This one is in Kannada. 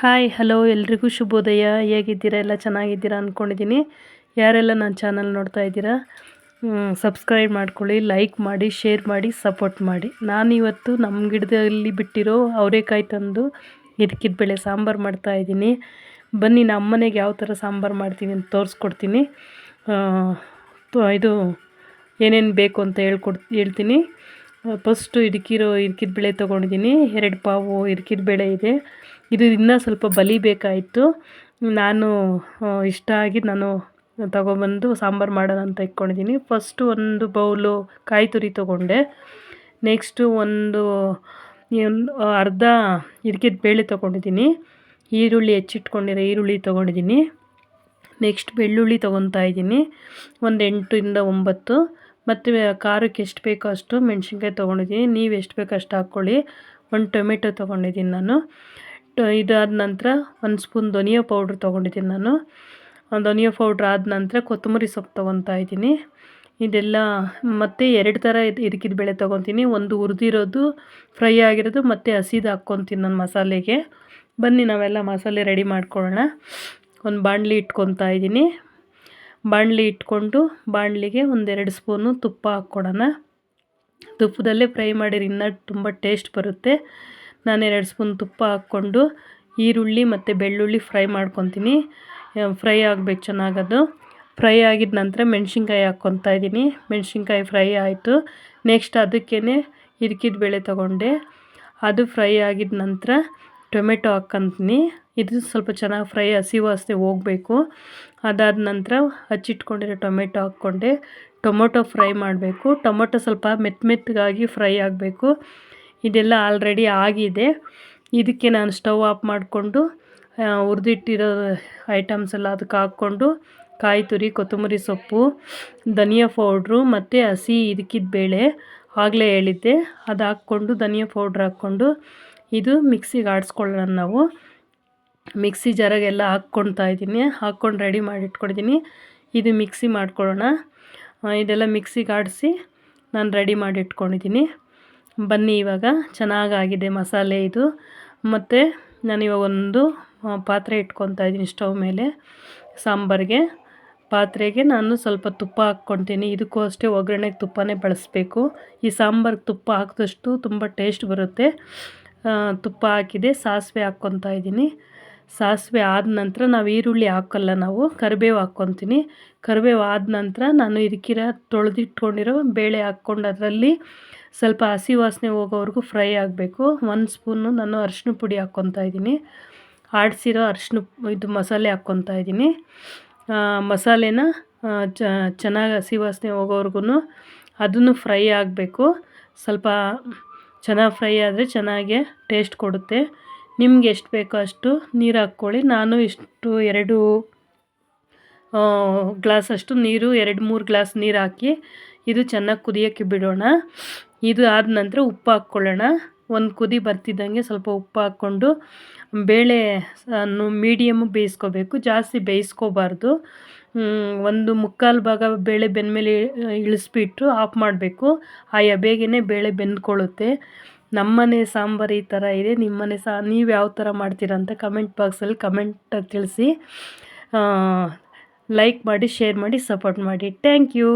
ಹಾಯ್ ಹಲೋ ಎಲ್ರಿಗೂ ಶುಭೋದಯ. ಹೇಗಿದ್ದೀರಾ? ಎಲ್ಲ ಚೆನ್ನಾಗಿದ್ದೀರಾ ಅಂದ್ಕೊಂಡಿದ್ದೀನಿ ಯಾರೆಲ್ಲ ನನ್ನ ಚಾನಲ್ ನೋಡ್ತಾ ಇದ್ದೀರಾ ಸಬ್ಸ್ಕ್ರೈಬ್ ಮಾಡ್ಕೊಳ್ಳಿ ಲೈಕ್ ಮಾಡಿ ಶೇರ್ ಮಾಡಿ ಸಪೋರ್ಟ್ ಮಾಡಿ. ನಾನಿವತ್ತು ನಮ್ಮ ಗಿಡದಲ್ಲಿ ಬಿಟ್ಟಿರೋ ಅವರೆಕಾಯಿ ತಂದು ಇದಕ್ಕಿದ ಬೆಳೆ ಸಾಂಬಾರು ಮಾಡ್ತಾಯಿದ್ದೀನಿ ಬನ್ನಿ, ನಮ್ಮ ಮನೆಗೆ ಯಾವ ಥರ ಸಾಂಬಾರು ಮಾಡ್ತೀನಿ ಅಂತ ತೋರಿಸ್ಕೊಡ್ತೀನಿ. ಇದು ಏನೇನು ಬೇಕು ಅಂತ ಹೇಳ್ಕೊಡ್, ಹೇಳ್ತೀನಿ. ಫಸ್ಟು ಇಡ್ಕಿರೋ ಇರ್ಕಿದ ಬೆಳೆ ತೊಗೊಂಡಿದ್ದೀನಿ. ಎರಡು ಪಾವು ಇರ್ಕಿದ ಬೆಳೆ ಇದೆ. ಇದು ಇನ್ನೂ ಸ್ವಲ್ಪ ಬಲಿಬೇಕಾಯಿತು ನಾನು ಇಷ್ಟ ಆಗಿ ನಾನು ತಗೊಬಂದು ಸಾಂಬಾರು ಮಾಡೋಣ ಅಂತ ಇಟ್ಕೊಂಡಿದ್ದೀನಿ. ಫಸ್ಟು ಒಂದು ಬೌಲು ಕಾಯಿ ತುರಿ ತೊಗೊಂಡೆ. ನೆಕ್ಸ್ಟು ಒಂದು ಅರ್ಧ ಇದಕ್ಕೆ ಬೇಳೆ ತೊಗೊಂಡಿದ್ದೀನಿ. ಈರುಳ್ಳಿ ಹೆಚ್ಚಿಟ್ಕೊಂಡಿರೋ ಈರುಳ್ಳಿ ತೊಗೊಂಡಿದ್ದೀನಿ. ನೆಕ್ಸ್ಟ್ ಬೆಳ್ಳುಳ್ಳಿ ತೊಗೊತಾ ಇದ್ದೀನಿ. ಒಂದು ಎಂಟರಿಂದ ಒಂಬತ್ತು. ಮತ್ತು ಖಾರಕ್ಕೆ ಎಷ್ಟು ಬೇಕೋ ಅಷ್ಟು ಮೆಣಸಿನ್ಕಾಯಿ ತೊಗೊಂಡಿದ್ದೀನಿ. ನೀವು ಎಷ್ಟು ಬೇಕೋ ಅಷ್ಟು ಹಾಕ್ಕೊಳ್ಳಿ. ಒಂದು ಟೊಮೆಟೊ ತೊಗೊಂಡಿದ್ದೀನಿ ನಾನು. ಇದಾದ ನಂತರ ಒಂದು ಸ್ಪೂನ್ ಧನಿಯಾ ಪೌಡ್ರ್ ತೊಗೊಂಡಿದ್ದೀನಿ ನಾನು. ಧನಿಯಾ ಪೌಡ್ರ್ ಆದ ನಂತರ ಕೊತ್ತಂಬರಿ ಸೊಪ್ಪು ತೊಗೊತಾ ಇದ್ದೀನಿ. ಇದೆಲ್ಲ ಮತ್ತು ಎರಡು ಥರ ಇದು ಇದಕ್ಕಿದ ಬೇಳೆ ತೊಗೊತೀನಿ. ಒಂದು ಹುರಿದಿರೋದು, ಫ್ರೈ ಆಗಿರೋದು ಮತ್ತು ಹಸಿದು ಹಾಕ್ಕೊತೀನಿ ನಾನು ಮಸಾಲೆಗೆ. ಬನ್ನಿ ನಾವೆಲ್ಲ ಮಸಾಲೆ ರೆಡಿ ಮಾಡ್ಕೊಳ್ಳೋಣ. ಒಂದು ಬಾಣಲಿ ಇಟ್ಕೊತಾ ಇದ್ದೀನಿ. ಬಾಣಲಿ ಇಟ್ಕೊಂಡು ಬಾಣಲಿಗೆ ಒಂದೆರಡು ಸ್ಪೂನು ತುಪ್ಪ ಹಾಕ್ಕೊಡೋಣ. ತುಪ್ಪದಲ್ಲೇ ಫ್ರೈ ಮಾಡಿರಿ ಇನ್ನೂ ತುಂಬ ಟೇಸ್ಟ್ ಬರುತ್ತೆ. ನಾನು ಎರಡು ಸ್ಪೂನ್ ತುಪ್ಪ ಹಾಕ್ಕೊಂಡು ಈರುಳ್ಳಿ ಮತ್ತು ಬೆಳ್ಳುಳ್ಳಿ ಫ್ರೈ ಮಾಡ್ಕೊತೀನಿ. ಫ್ರೈ ಆಗಬೇಕು ಚೆನ್ನಾಗದು. ಫ್ರೈ ಆಗಿದ ನಂತರ ಮೆಣಸಿನ್ಕಾಯಿ ಹಾಕ್ಕೊತಾ ಇದ್ದೀನಿ. ಮೆಣಸಿನ್ಕಾಯಿ ಫ್ರೈ ಆಯಿತು. ನೆಕ್ಸ್ಟ್ ಅದಕ್ಕೇ ಹಿರ್ಕಿದ ಬೇಳೆ ತೊಗೊಂಡೆ. ಅದು ಫ್ರೈ ಆಗಿದ ನಂತರ ಟೊಮೆಟೊ ಹಾಕ್ಕೊಂತೀನಿ. ಇದು ಸ್ವಲ್ಪ ಚೆನ್ನಾಗಿ ಫ್ರೈ ಹಸಿ ವಾಸನೆ ಹೋಗಬೇಕು. ಅದಾದ ನಂತರ ಹಚ್ಚಿಟ್ಕೊಂಡಿರೋ ಟೊಮೆಟೊ ಹಾಕ್ಕೊಂಡೆ. ಟೊಮೊಟೊ ಫ್ರೈ ಮಾಡಬೇಕು. ಟೊಮೊಟೊ ಸ್ವಲ್ಪ ಮೆತ್ತ ಮೆತ್ತಗಾಗಿ ಫ್ರೈ ಆಗಬೇಕು. ಇದೆಲ್ಲ ಆಲ್ರೆಡಿ ಆಗಿದೆ. ಇದಕ್ಕೆ ನಾನು ಸ್ಟವ್ ಆಫ್ ಮಾಡಿಕೊಂಡು ಹುರಿದಿಟ್ಟಿರೋ ಐಟಮ್ಸ್ ಎಲ್ಲ ಅದಕ್ಕೆ ಹಾಕ್ಕೊಂಡು, ಕಾಯಿ ತುರಿ, ಕೊತ್ತಂಬರಿ ಸೊಪ್ಪು, ಧನಿಯಾ ಪೌಡ್ರು ಮತ್ತು ಹಸಿ ಇದಕ್ಕಿದ ಬೇಳೆ ಆಗಲೇ ಹೇಳಿದ್ದೆ. ಅದು ಹಾಕ್ಕೊಂಡು, ಧನಿಯಾ ಪೌಡ್ರ್ ಹಾಕ್ಕೊಂಡು, ಇದು ಮಿಕ್ಸಿಗೆ ಆಡಿಸ್ಕೊಳ್ಳೋಣ ನಾವು. ಮಿಕ್ಸಿ ಜರಗೆಲ್ಲ ಹಾಕ್ಕೊಳ್ತಾ ಇದ್ದೀನಿ. ಹಾಕ್ಕೊಂಡು ರೆಡಿ ಮಾಡಿ ಇದು ಮಿಕ್ಸಿ ಮಾಡ್ಕೊಳ್ಳೋಣ. ಇದೆಲ್ಲ ಮಿಕ್ಸಿಗೆ ಆಡಿಸಿ ನಾನು ರೆಡಿ ಮಾಡಿ ಇಟ್ಕೊಂಡಿದ್ದೀನಿ ಬನ್ನಿ ಇವಾಗ. ಚೆನ್ನಾಗಾಗಿದೆ ಮಸಾಲೆ ಇದು. ಮತ್ತು ನಾನಿವಾಗ ಒಂದು ಪಾತ್ರೆ ಇಟ್ಕೊತಾ ಇದ್ದೀನಿ ಸ್ಟವ್ ಮೇಲೆ, ಸಾಂಬಾರಿಗೆ. ಪಾತ್ರೆಗೆ ನಾನು ಸ್ವಲ್ಪ ತುಪ್ಪ ಹಾಕ್ಕೊತೀನಿ ಇದಕ್ಕೂ ಅಷ್ಟೇ ಒಗ್ಗರಣೆಗೆ ತುಪ್ಪನೇ ಬಳಸಬೇಕು. ಈ ಸಾಂಬಾರ್ಗೆ ತುಪ್ಪ ಹಾಕಿದಷ್ಟು ತುಂಬ ಟೇಸ್ಟ್ ಬರುತ್ತೆ. ತುಪ್ಪ ಹಾಕಿದೆ, ಸಾಸಿವೆ ಹಾಕ್ಕೊತಾ ಇದ್ದೀನಿ. ಸಾಸಿವೆ ಆದ ನಂತರ ನಾವು ಈರುಳ್ಳಿ ಹಾಕೋಲ್ಲ ನಾವು, ಕರಿಬೇವು ಹಾಕ್ಕೊತೀನಿ ಕರಿಬೇವು ಆದ ನಂತರ ನಾನು ಇದಕ್ಕಿರ ತೊಳೆದಿಟ್ಕೊಂಡಿರೋ ಬೇಳೆ ಹಾಕ್ಕೊಂಡು ಅದರಲ್ಲಿ ಸ್ವಲ್ಪ ಹಸಿ ವಾಸನೆ ಹೋಗೋವರೆಗೂ ಫ್ರೈ ಆಗಬೇಕು. ಒಂದು ಸ್ಪೂನು ನಾನು ಅರಿಶಿನ ಪುಡಿ ಹಾಕ್ಕೊತಾ ಇದ್ದೀನಿ. ಆಡಿಸಿರೋ ಅರಿಶಿನ ಇದು ಮಸಾಲೆ ಹಾಕ್ಕೊತಾ ಇದ್ದೀನಿ. ಮಸಾಲೆನ ಚೆನ್ನಾಗಿ ಹಸಿ ವಾಸನೆ ಹೋಗೋವರೆಗೂ ಅದನ್ನು ಫ್ರೈ ಆಗಬೇಕು. ಸ್ವಲ್ಪ ಚೆನ್ನಾಗಿ ಫ್ರೈ ಆದರೆ ಚೆನ್ನಾಗೆ ಟೇಸ್ಟ್ ಕೊಡುತ್ತೆ. ನಿಮ್ಗೆ ಎಷ್ಟು ಬೇಕೋ ಅಷ್ಟು ನೀರು ಹಾಕ್ಕೊಳ್ಳಿ. ನಾನು ಇಷ್ಟು ಎರಡು ಗ್ಲಾಸ್ ಅಷ್ಟು ನೀರು, ಎರಡು, ಮೂರು ಗ್ಲಾಸ್ ನೀರು ಹಾಕಿ ಇದು ಚೆನ್ನಾಗಿ ಕುದಿಯೋಕ್ಕೆ ಬಿಡೋಣ. ಇದು ಆದ ನಂತರ ಉಪ್ಪು ಹಾಕ್ಕೊಳ್ಳೋಣ. ಒಂದು ಕುದಿ ಬರ್ತಿದ್ದಂಗೆ ಸ್ವಲ್ಪ ಉಪ್ಪು ಹಾಕ್ಕೊಂಡು ಬೇಳೆ ಅನ್ನು ಮೀಡಿಯಮ್ಮು ಬೇಯಿಸ್ಕೋಬೇಕು. ಜಾಸ್ತಿ ಬೇಯಿಸ್ಕೋಬಾರ್ದು. ಒಂದು ಮುಕ್ಕಾಲು ಭಾಗ ಬೇಳೆ ಬೆಂದಮೇಲೆ ಇಳಿಸ್ಬಿಟ್ಟು ಆಫ್ ಮಾಡಬೇಕು. ಆ ಎಬೆಗೇ ಬೇಳೆ ಬೆಂದ್ಕೊಳ್ಳುತ್ತೆ. ನಮ್ಮನೆ ಸಾಂಬಾರು ಈ ಥರ ಇದೆ. ನಿಮ್ಮನೆ ಸಾ, ನೀವು ಯಾವ ಥರ ಮಾಡ್ತೀರ ಅಂತ ಕಮೆಂಟ್ ಬಾಕ್ಸಲ್ಲಿ ಕಮೆಂಟ್ ತಿಳಿಸಿ. ಲೈಕ್ ಮಾಡಿ ಶೇರ್ ಮಾಡಿ ಸಪೋರ್ಟ್ ಮಾಡಿ. Thank you